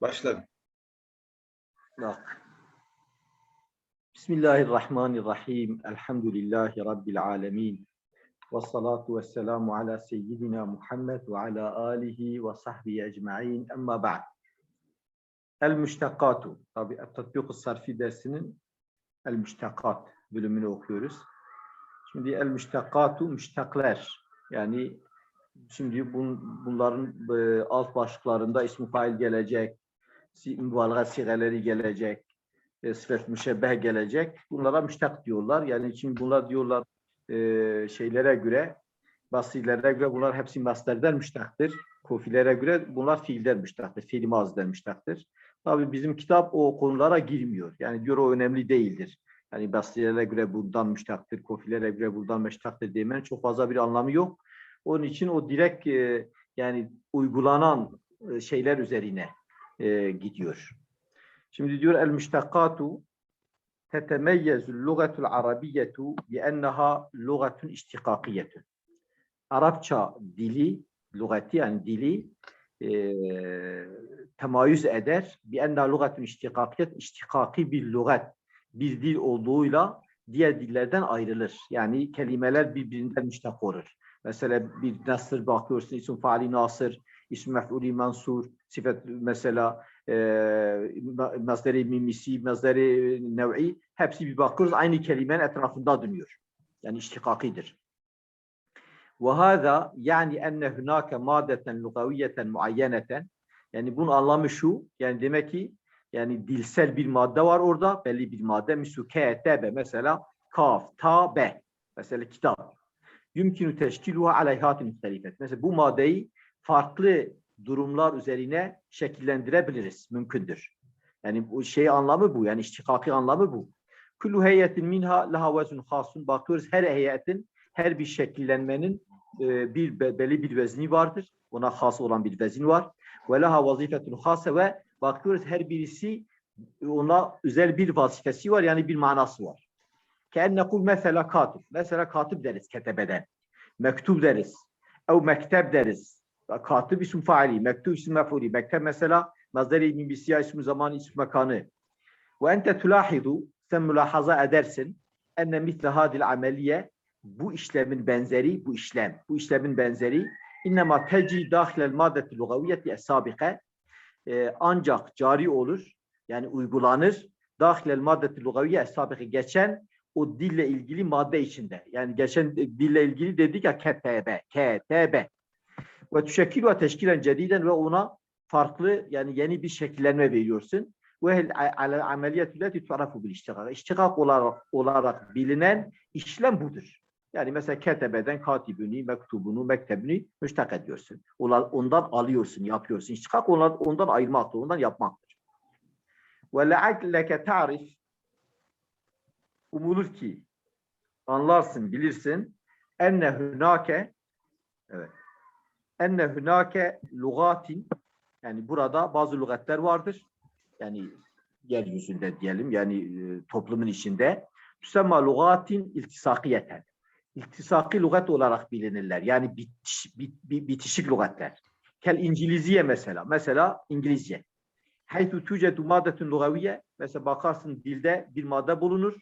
Başla. Bismillahirrahmanirrahim. Elhamdülillahi Rabbil alemin. Ve salatu ve selamu ala seyyidina Muhammed ve ala alihi ve sahbihi ecma'in. Emma ba'd. El müştekkatu. Tabi tatbik sarfi dersinin el müştekkat bölümünü okuyoruz. Şimdi el müştekkatu müştekler. Yani şimdi bun, bunların e, alt başlıklarında ismi fail gelecek, mübalağa sigaleri gelecek, e, sıfat müşebbeh gelecek. Bunlara müştak diyorlar. Yani şimdi bunlar diyorlar e, şeylere göre, basirlere göre bunlar hepsi masderden müştaktır. Kofilere göre bunlar fiilden müştaktır. Fiil maziden müştaktır. Tabii bizim kitap o konulara girmiyor. Yani diyor o önemli değildir. Yani basirlere göre bundan müştaktır, kofilere göre buradan müştaktır demenin çok fazla bir anlamı yok. Onun için o direkt e, yani uygulanan e, şeyler üzerine e, gidiyor. Şimdi diyor el müştekkatu tetemeyyezu lugatul arabiyyetu bi enneha lugatun iştikakiyetun. Arapça dili, lugati yani dili e, temayüz eder. Bi enneha lugatun iştikakiyet, iştikaki bir lugat, bir dil olduğuyla diğer dillerden ayrılır. Yani kelimeler birbirinden müştak olur. Mesela bir nasır bakıyorsun, isim faali nasır, isim mef'uli mansur, sıfat mesela e, mazderi mimisi, mazderi nev'i hepsi bir bakıyoruz aynı kelimenin etrafında dönüyor. Yani iştikakidir. وهذا يعني أن هناك مادة لغوية معينة yani bunun anlamı şu yani demek ki yani dilsel bir madde var orada belli bir madde misu k t b mesela kaf ta be mesela kitap yumkinu teşkiluha aleyhatin muhtelifet mesela bu maddeyi farklı durumlar üzerine şekillendirebiliriz. Mümkündür. Yani bu şey anlamı bu. Yani iştikaki anlamı bu. Kullu heyetin minha laha vezun hasun. Bakıyoruz her heyetin, her bir şekillenmenin e, bir be- belli bir vezni vardır. Ona has olan bir vezin var. Ve laha vazifetun hase ve bakıyoruz her birisi ona özel bir vazifesi var. Yani bir manası var. Keenne kul mesela katip. Mesela katip deriz ketebeden. Mektub deriz. Ev mektep deriz. Katip isim faili, mektub isim mef'uli. Mektep mesela mazderi min bisiya ismi zaman ismi mekanı. Ve ente tulahidu sen mülahaza edersin enne mitle hadil ameliye bu işlemin benzeri, bu işlem, bu işlemin benzeri innema teci dahilel maddeti lugaviyeti es-sabike e, ancak cari olur yani uygulanır dahilel maddeti lugaviye es-sabike geçen o dille ilgili madde içinde. Yani geçen dille ilgili dedik ya KTB, KTB ve tüşekkilu ve teşkilen cediden ve ona farklı yani yeni bir şekillenme veriyorsun. Ve hel ala ameliyatü leti tu'rafu bil iştikak. İştikak olarak, olarak bilinen işlem budur. Yani mesela ketebeden katibini, mektubunu, mektebini müştak ediyorsun. Ondan alıyorsun, yapıyorsun. İştikak ondan, ondan ayırmaktır, ondan yapmaktır. Ve le'alleke ta'rif umulur ki anlarsın, bilirsin enne hünake evet enne hünake lugatin yani burada bazı lügatler vardır. Yani yeryüzünde diyelim yani e, toplumun içinde tüsemma lugatin iltisakiyeten. İltisaki lügat olarak bilinirler. Yani bitiş, bit, bit- bitişik lügatler. Kel İngilizce mesela. Mesela İngilizce. Haythu tucedu maddetun lugaviye. Mesela bakarsın dilde bir madde bulunur.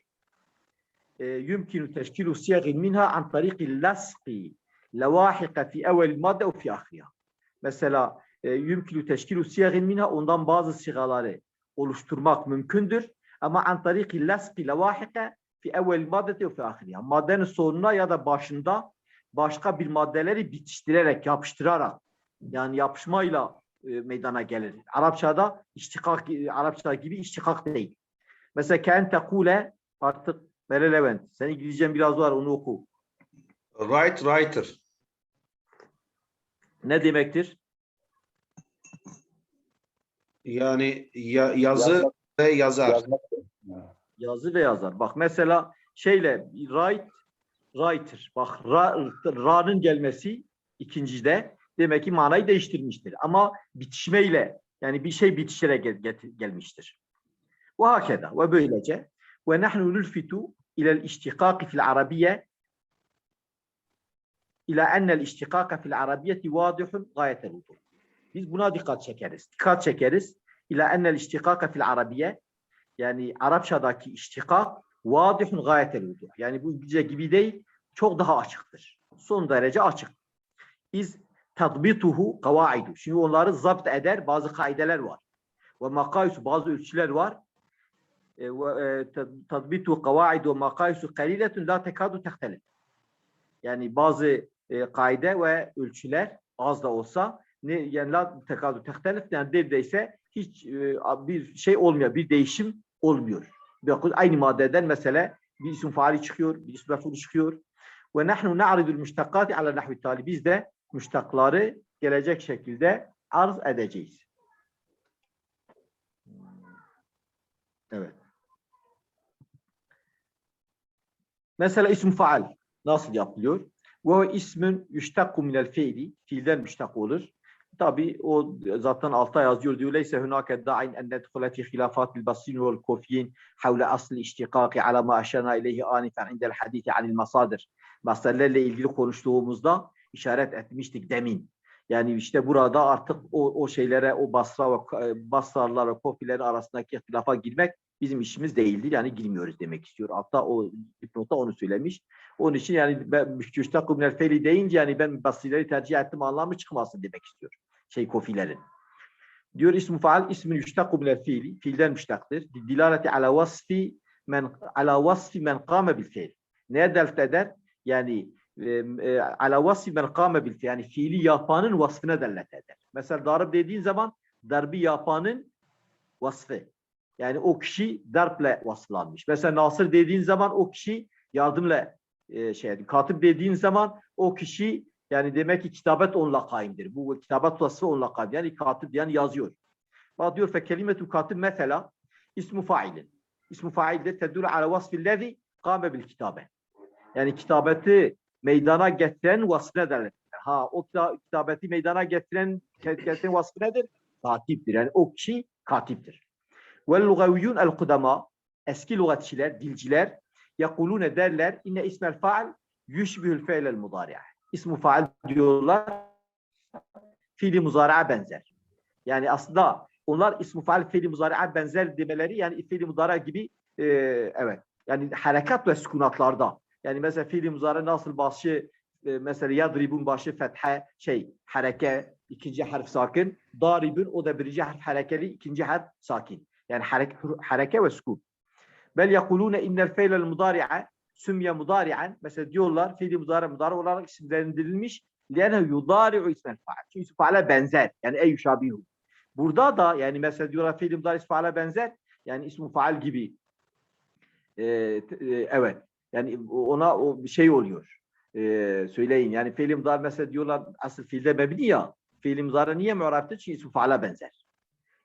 E, yumkinu teşkilu siyagin minha an tariqi lasqi levahika fi evvel madde ve fi ahriha. Mesela e, yümkülü teşkilu siyagin minha ondan bazı sigaları oluşturmak mümkündür. Ama an tariki lasqi levahika fi evvel maddeti ve fi ahriha. Maddenin sonuna ya da başında başka bir maddeleri bitiştirerek, yapıştırarak yani yapışmayla e, meydana gelir. Arapçada iştikak, Arapça gibi iştikak değil. Mesela ken tekule artık Meral Levent. Sen İngilizcen biraz var onu oku. Write writer. Ne demektir? Yani ya- yazı Yazmak. ve yazar. Yazmak. Yazı ve yazar. Bak mesela şeyle write, writer. Bak ra, ra'nın gelmesi ikincide demek ki manayı değiştirmiştir. Ama bitişmeyle yani bir şey bitişerek gel, get- gelmiştir. Ve hakeda ve böylece ve nahnu nulfitu ilel iştikaki fil arabiye ila ennel iştikaka fil arabiyeti vadihun gayetel vuduh. Biz buna dikkat çekeriz. Dikkat çekeriz. ila enel iştikaka fil arabiye yani Arapçadaki iştikak vadihun gayetel vuduh. Yani bu İngilizce gibi değil, çok daha açıktır. Son derece açık. İz tadbituhu kavaidu. Şimdi onları zapt eder bazı kaideler var. Ve makayüsü bazı ölçüler var. E, ve e, kavaidu ve makayüsü kaliletun la tekadu tehtelif. Yani bazı e, kaide ve ölçüler az da olsa ne yani la tekadu tehtelif yani neredeyse hiç e, bir şey olmuyor, bir değişim olmuyor. Bakın aynı maddeden mesela bir isim faali çıkıyor, bir isim mef'ul çıkıyor. Ve nahnu na'ridul müştakkati ala nahvi tali. Biz de müştakları gelecek şekilde arz edeceğiz. Evet. Mesela isim faal nasıl yapılıyor? Ve ismin yüştakku minel fiili. Fiilden müştak olur. Tabi o zaten altta yazıyor diyor. Leyse hunake da'in en nedhule fi hilafat bil basin vel kufiyin havle asli iştikaki ala ma aşana ileyhi anifen indel hadisi anil masadir. Masderlerle ilgili konuştuğumuzda işaret etmiştik demin. Yani işte burada artık o, o şeylere, o Basra ve e, Basrarlar ve Kofilerin arasındaki ihtilafa girmek bizim işimiz değildir. Yani girmiyoruz demek istiyor. Hatta o dipnotta onu söylemiş. Onun için yani ben müştaku minel feli deyince yani ben Basrileri tercih ettim anlamı çıkmasın demek istiyor. Şey Kofilerin. Diyor ismu faal ismin yüştaku minel fiili. Fiilden müştaktır. Dilaleti ala vasfi men ala vasfi men kâme bil fiil. Neye delalet eder? Yani e, ala vasfi men kâme bil fiil. Yani fiili yapanın vasfına delalet eder. Mesela darb dediğin zaman darbi yapanın vasfı. Yani o kişi darple vasflanmış. Mesela nasır dediğin zaman o kişi yardımla e, şey katip dediğin zaman o kişi yani demek ki kitabet onunla kaimdir. Bu kitabet vasfı onunla kaim. Yani katip yani yazıyor. Bak diyor fe kelimetu katip mesela ismu failin. İsmu fail de tedul ala vasfillezi kâme bil kitabe. Yani kitabeti meydana getiren vasfına derler. Ha o kita- kitabeti meydana getiren getiren vasfı nedir? Katiptir. Yani o kişi katiptir. Vel lugaviyyun el kudama eski lügatçiler, dilciler yakulune derler inne ismel faal yushbihul fe'lel mudari'a. İsmu faal diyorlar fiili muzari'a benzer. Yani aslında onlar ismu faal fiili muzari'a benzer demeleri yani fiili muzari'a gibi e, evet. Yani harekat ve sükunatlarda yani mesela fiili muzari nasıl başı e, mesela yadribun başı fethe şey hareke ikinci harf sakin daribun o da birinci harf harekeli ikinci harf sakin yani hareke, hareke ve sukun Bel yekulune innel feylel mudari'a sümye mudari'en mesela diyorlar fiili mudari mudari olarak isimlendirilmiş lene yudari'u ismel faal. Çünkü ismi faale benzer. Yani ey yuşabihu. Burada da yani mesela diyorlar fiili mudari ismi faale benzer. Yani ismi faal gibi. Ee, e, evet. Yani ona o bir şey oluyor. Ee, söyleyin yani fiili mudari mesela diyorlar asıl fiilde mebni ya. Fiili mudari niye muaraptı? Çünkü ismi faale benzer.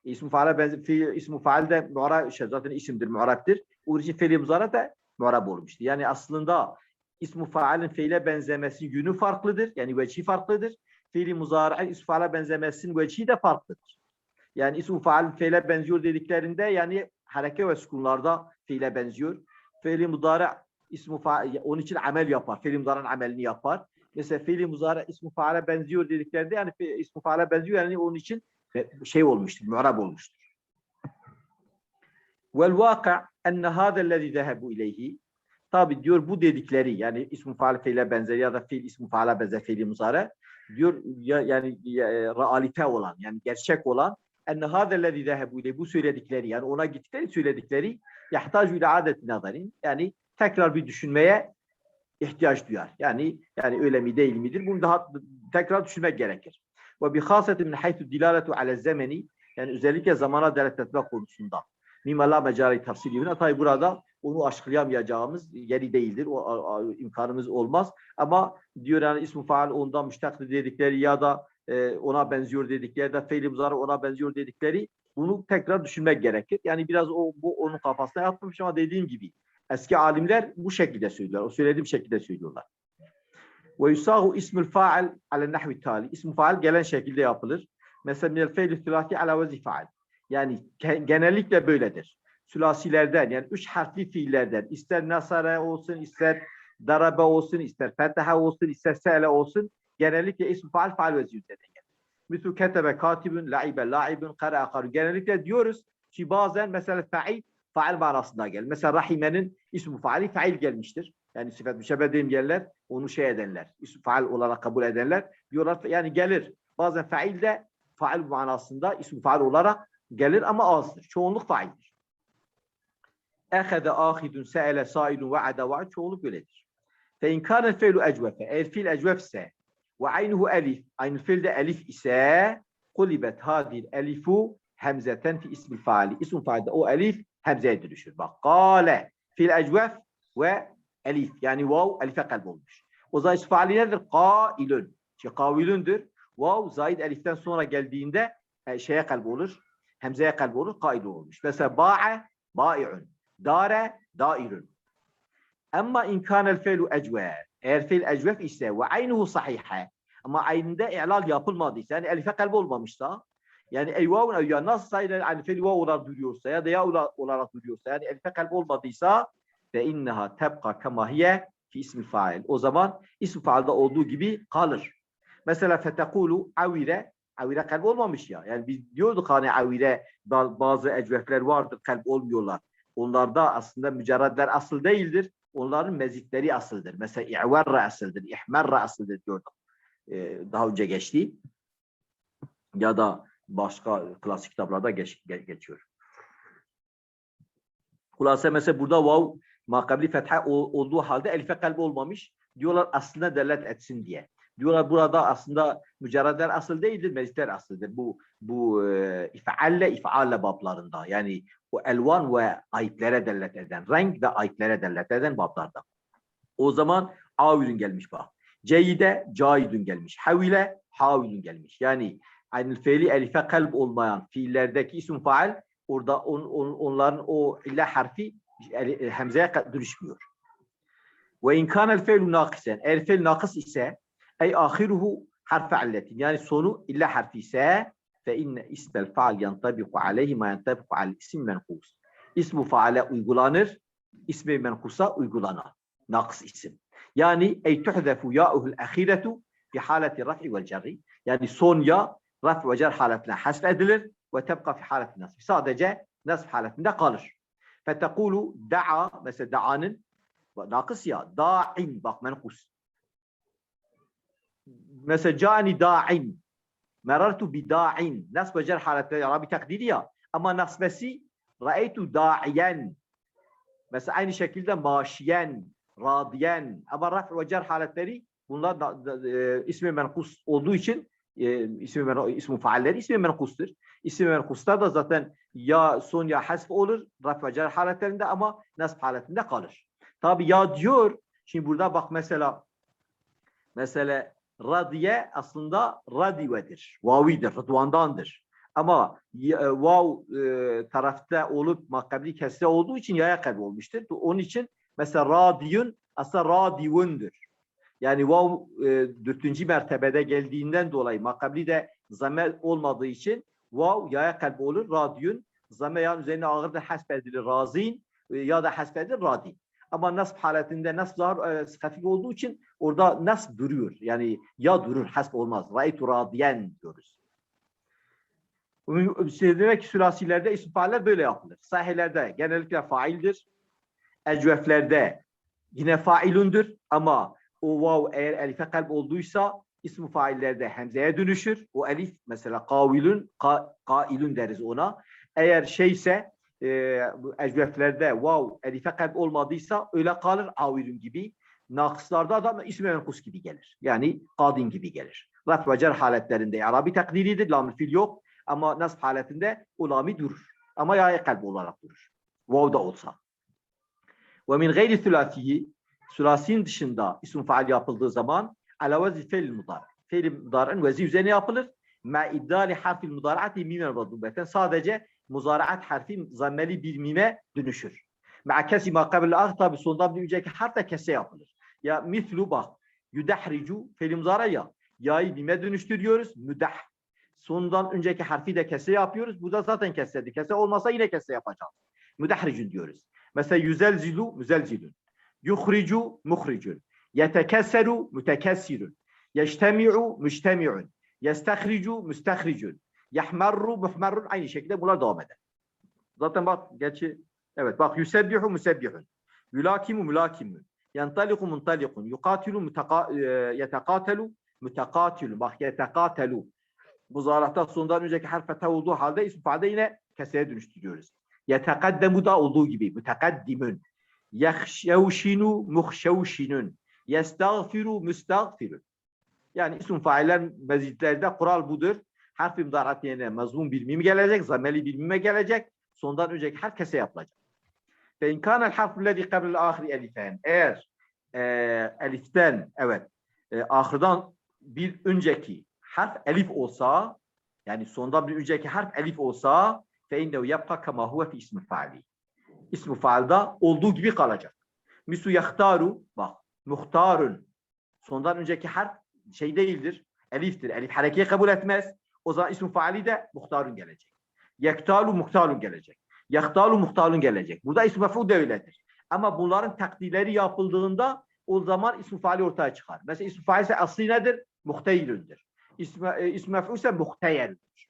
İsmi faale benzer. Fi, ismi faal de muara, şey, zaten isimdir, muaraptır. O için fiil mudari de mu'rab olmuştur. Yani aslında ismu faalin fiile benzemesi yönü farklıdır. Yani vecihi farklıdır. Fiili muzari'in ismu faale benzemesinin vecihi de farklıdır. Yani ismu faal fiile benziyor dediklerinde yani hareke ve sükunlarda fiile benziyor. Fiili muzari ismu faal onun için amel yapar. Fiili muzari'nin amelini yapar. Mesela fiili muzari ismu faale benziyor dediklerinde yani ismu faale benziyor yani onun için şey olmuştur, mu'rab olmuştur. Vel vaka enne hâzellezî zehebu ileyhi Tabi diyor bu dedikleri yani ismu faal fiile benzer ya da fiil ismu faale benzer fiili muzare diyor ya, yani ya, e, realite olan yani gerçek olan enne hâzellezî zehebu ileyhi bu söyledikleri yani ona gittikleri söyledikleri yahtacu ile adeti nazarin yani tekrar bir düşünmeye ihtiyaç duyar. Yani yani öyle mi değil midir? Bunu daha tekrar düşünmek gerekir. Ve bi hasetin min haythu dilaletu ala zemeni yani özellikle zamana delalet etme konusunda. Mimma la mecari tafsili. Tabi burada onu açıklayamayacağımız yeri değildir. O a- a- imkanımız olmaz. Ama diyor yani ismu faal ondan müştaktır dedikleri ya da e, ona benziyor dedikleri ya da fiil muzari ona benziyor dedikleri bunu tekrar düşünmek gerekir. Yani biraz o bu onun kafasına yatmış ama dediğim gibi eski alimler bu şekilde söylüyorlar. O söylediğim şekilde söylüyorlar. Ve yusagu ismül faal ala nahvi tali. İsmu faal gelen şekilde yapılır. Mesela minel fe'lü thülâti ala vezi faal. Yani ge- genellikle böyledir sülasilerden yani üç harfli fiillerden ister nasara olsun ister darabe olsun ister fetaha olsun ister se'le olsun genellikle ism faal faal veziyünden gelir. Mislu ketebe katibun, la'ibe la'ibun, kara'a karu. Genellikle diyoruz ki bazen mesela fail, fail manasında gelir. Mesela rahimenin ismi faali fail gelmiştir. Yani sıfat müşebbe dediğim yerler onu şey edenler. İsmi faal olarak kabul edenler diyorlar yani gelir. Bazen fail de fail manasında ismi faal olarak gelir ama azdır. Çoğunluk faildir. Ehede ahidun se'ele sailun ve'ade ve'ad çoğunluk böyledir. Fe in kâne fe'lu ecvefe. Eğer fiil ecvef ise ve aynuhu elif. Aynı fiilde elif ise kulibet hadil elifu hemzeten fi ismil faali. İsm faalde o elif hemzeye dönüşür. Bak kâle fiil ecvef ve elif. Yani vav elife kalp olmuş. O zaman ism faali nedir? Kailun. Şey kavilündür. Vav zaid eliften sonra geldiğinde e, şeye kalp olur. Hemzeye kalp olur. Kail olmuş. Mesela ba'a bai'un. Dare dairun. Ama in kânel fe'lu ecvef. Eğer fiil ecvef ise ve aynuhu sahihe. Ama aynında i'lal yapılmadıysa yani elife kalp olmamışsa yani eyvavun ev ya nasıl sayılar yani fiil vav olarak duruyorsa ya da ya ola- olarak duruyorsa yani elife kalp olmadıysa ve inneha tebqa kema hiye fi ismi fail. O zaman ismi faalde olduğu gibi kalır. Mesela fetekulu avire avire kalp olmamış ya. Yani biz diyorduk hani avire ba- bazı ecvefler vardır kalp olmuyorlar. Onlarda aslında mücerredler asıl değildir. Onların mezitleri asıldır. Mesela i'varra asıldır, ihmerra asıldır diyorduk. Ee, daha önce geçti. Ya da başka klasik kitaplarda geç, ge- geçiyor. Hulasa mesela burada vav makabli fetha ol- olduğu halde elife kalp olmamış. Diyorlar aslında delalet etsin diye. Diyorlar burada aslında mücerredler asıl değildir, mezitler asıldır. Bu bu e, ifalle ifalle bablarında yani o elvan ve ayiplere delalet eden, renk ve ayiplere delalet eden bablarda. O zaman avilün gelmiş bak. Ceyide caidün gelmiş. Havile havilün gelmiş. Yani aynı fiili elife kalp olmayan fiillerdeki isim faal orada on, on- onların o illa harfi el- hemzeye dönüşmüyor. Ve in kanel fiilu nakisen. Eğer fiil nakıs ise أي آخره حرف علتين يعني صنو إلا حرف سا فإن اسم الفعل ينطبق عليه ما ينطبق على الاسم المنقوص اسم فعل أيقلانر اسم منقوصة أيقلانر ناقص اسم. يعني أي تحذف ياؤه الأخيرة في حالة الرفع والجر. يعني صون يا رفع وجر حالتنا حسب أدلر وتبقى في حالة النصب. صادجة نصب حالتنا قالش فتقول دعا مثل دعان ناقص يا. داع باق منقوص. Mesela cani da'in. Merartu bi da'in. Nasb ve cer haletinde Arabi takdiri ya. Ama nasbesi ra'eytu da'iyen mesela aynı şekilde maşiyen radiyen. Ama raf ve cer haletleri bunlar da, da, e, ismi menkus olduğu için e, ismi men, ismi faalleri ismi menkustur. İsmi menkusta da zaten ya son ya hasf olur raf ve cer haletlerinde ama nasb haletinde kalır. Tabi ya diyor şimdi burada bak mesela mesela radiye aslında radivedir. Vavidir, rıdvandandır. Ama e, vav e, tarafta olup makabli kesre olduğu için yaya kalbi olmuştur. Onun için mesela radiyun aslında radiyundur. Yani vav e, dörtüncü mertebede geldiğinden dolayı makabli de zamer olmadığı için vav yaya kalbi olur. Radiyun zamer yan üzerine ağırdır hasbedilir razin e, ya da hasbedilir radin. Ama nasb haletinde nasb zahar e, hafif olduğu için orada nasb duruyor. Yani ya durur hasb olmaz. Ra'ytu radiyen diyoruz. Şey demek ki sülasilerde isim faaller böyle yapılır. Sahilerde genellikle faildir. Ecveflerde yine failundur ama o vav eğer elife kalp olduysa ismi faillerde hemzeye dönüşür. O elif mesela kavilun, ka, kailun deriz ona. Eğer şeyse e, bu ecveflerde vav elife kalp olmadıysa öyle kalır avilun gibi. Nakıslarda da ismi menkus gibi gelir. Yani kadin gibi gelir. Raf ve cer haletlerinde Arabi takdiridir. Lam fil yok. Ama nasb haletinde o lami durur. Ama yaya kalp olarak durur. Vav da olsa. Ve min gayri sülasiyi sülasinin dışında isim faal yapıldığı zaman ala vezi fe'l mudar. Fe'l mudarın vezi üzerine yapılır. Ma iddali harfil mudara'ati mime mazubeten. Sadece muzaraat harfi zammeli bir mime dönüşür. Ma kesi ma kabel ah tabi sondan bir önceki harf kese yapılır. Ya mislu bak. Yudahricu fe'l mudara ya. Ya'yı mime dönüştürüyoruz. Müdah. Sondan önceki harfi de kese yapıyoruz. Bu da zaten kesedir. Kese olmasa yine kese yapacağız. Müdahricun diyoruz. Mesela yüzelzilu müzelzilun. Yuhricu muhricun. Yetekesseru mütekessirun. Yeştemi'u müştemi'un. Yestehricu müstehricun. Yahmerru muhmerrun aynı şekilde bunlar devam eder. Zaten bak gerçi evet bak yusebbihu musebbihun. Yulakimu mulakimun. Yantaliku muntalikun. Yukatilu e, yetekatelu mutekatilu. Bak yetekatelu. Bu zarahta sondan önceki harf fetha olduğu halde isim faalde yine keseye dönüştürüyoruz. Yetekaddemu da olduğu gibi mütekaddimun. Yahşevşinu muhşevşinun. Yestağfiru müstağfirun. Yani isim failler mezitlerde kural budur. Harf-i müdarat yerine mazmum bir mim gelecek, zameli bir mime gelecek. Sondan önceki herkese yapılacak. Fe in kana el-harfu lezi qabla ahri elifen. Eğer e, eliften evet e, ahırdan bir önceki harf elif olsa yani sondan bir önceki harf elif olsa fe innehu yapka kema huve fi ismi faali. İsmi faalda olduğu gibi kalacak. Misu yahtaru bak muhtarun sondan önceki harf şey değildir. Eliftir. Elif harekeyi kabul etmez. O zaman ismi faali de muhtarun gelecek. Yektalu muhtarun gelecek. Yahtalu muhtarun gelecek. Burada ismi mef'ul de öyledir. Ama bunların takdirleri yapıldığında o zaman ismi faali ortaya çıkar. Mesela ismi faal ise aslı nedir? Muhteyilündür. İsmi, e, ismi mef'ul ise muhteyeldir.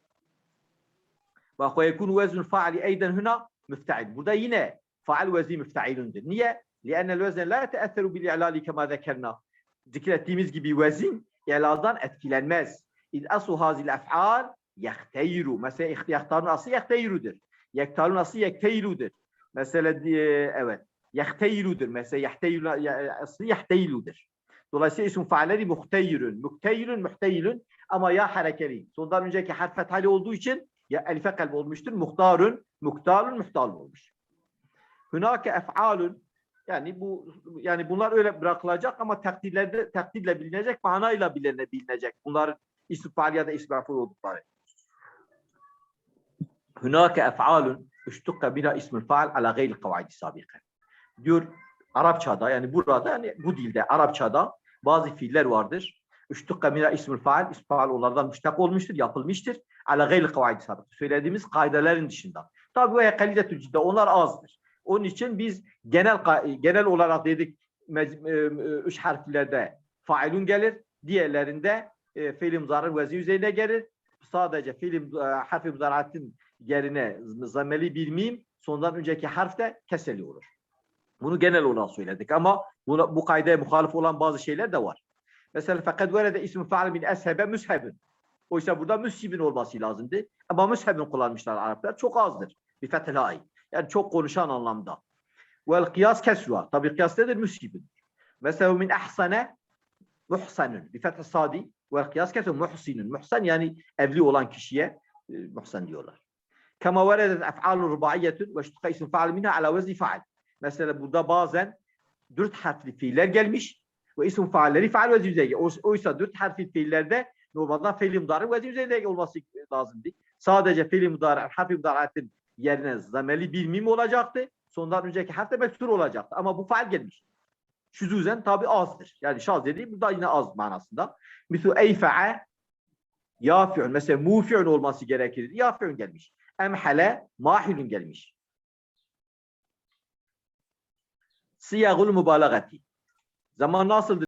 Bak ve yekunu veznul faali eyden huna müfteil. Burada yine faal vezni müfteilündür. Niye? لأن الوزن لا يتأثر بالإعلال كما ذكرنا. Zikrettiğimiz gibi vezin ilaldan etkilenmez. İz asu hazil ef'al yehteyru. Mesela ihtarın aslı yehteyrudur. Yektalun aslı yekteyrudur. Mesela diye- evet. Yehteyrudur. Mesela yehteyru aslı yehteyrudur. Dolayısıyla isim faalleri muhteyrün. Muhteyrün, muhteyrün ama ya harekeli. Sondan önceki harf fethali olduğu için ya elife kalp olmuştur. Muhtarun, muhtarun, muhtarun olmuş. Hünake ef'alun yani bu yani bunlar öyle bırakılacak ama takdirlerde takdirle bilinecek, manayla biline, bilinecek. Bunlar faal ya da isim mef'ul oldukları. Hünake ef'alun üştukka bina ismül faal ala gayri kavaidi sabike. Diyor Arapçada yani burada yani bu dilde Arapçada bazı fiiller vardır. Üştukka bina ismül faal, ism faal onlardan müştak olmuştur, yapılmıştır. Ala gayri kavaidi sabike. Söylediğimiz kaidelerin dışında. Tabi ve kalidetül cidde onlar azdır. Onun için biz genel genel olarak dedik e, üç harflerde failun gelir. Diğerlerinde e, fiil muzarı vezi üzerine gelir. Sadece fiil e, harfi muzaratin yerine zameli bir mim sondan önceki harf de keseli olur. Bunu genel olarak söyledik ama buna, bu kaideye muhalif olan bazı şeyler de var. Mesela fakat verede ismi faal min eshebe müshebün. Oysa burada müshibin olması lazımdı. Ama müshebin kullanmışlar Araplar. Çok azdır. Bir fethel yani çok konuşan anlamda. Vel kıyas kesruha. Tabi kıyas nedir? Müsibin. Mesela min ahsane muhsanun. Bir fethel sadi. Vel kıyas muhsinun. Muhsan yani evli olan kişiye e, muhsan diyorlar. Kama veredet ef'alun rubaiyetun ve ştuka isim faal minha ala vezni faal. Mesela burada bazen dört harfli fiiller gelmiş ve isim faalleri faal vezni üzerine. Oy- Oysa dört harfli fiillerde normalde fiil mudarı vezni üzerine olması lazımdı. Sadece fiil mudarı, harfi mudarı yerine zameli bir mim olacaktı. Sondan önceki harf de meksur olacaktı. Ama bu faal gelmiş. Şuzuzen tabi azdır. Yani şaz dediği burada yine az manasında. Misu eyfe'e yafi'un. Mesela mufi'un olması gerekir. Yafi'un gelmiş. Emhale mahilun gelmiş. Siyagul mübalagati. Zaman nasıldır?